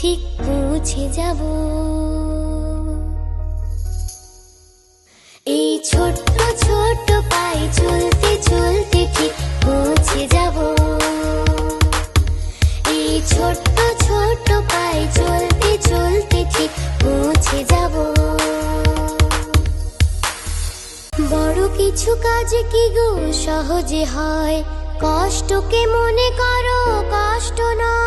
ঠিক পৌঁছে যাব। এই ছোট্ট ছোট্ট পায়ে চলতে চলতে ঠিক পৌঁছে যাব। এই ছোট্ট ছোট্ট পায়ে চলতে চলতে ঠিক পৌঁছে যাব। বড় কিছু কাজ কি গো সহজে হয়? কষ্টকে মনে করো? কষ্ট নয়।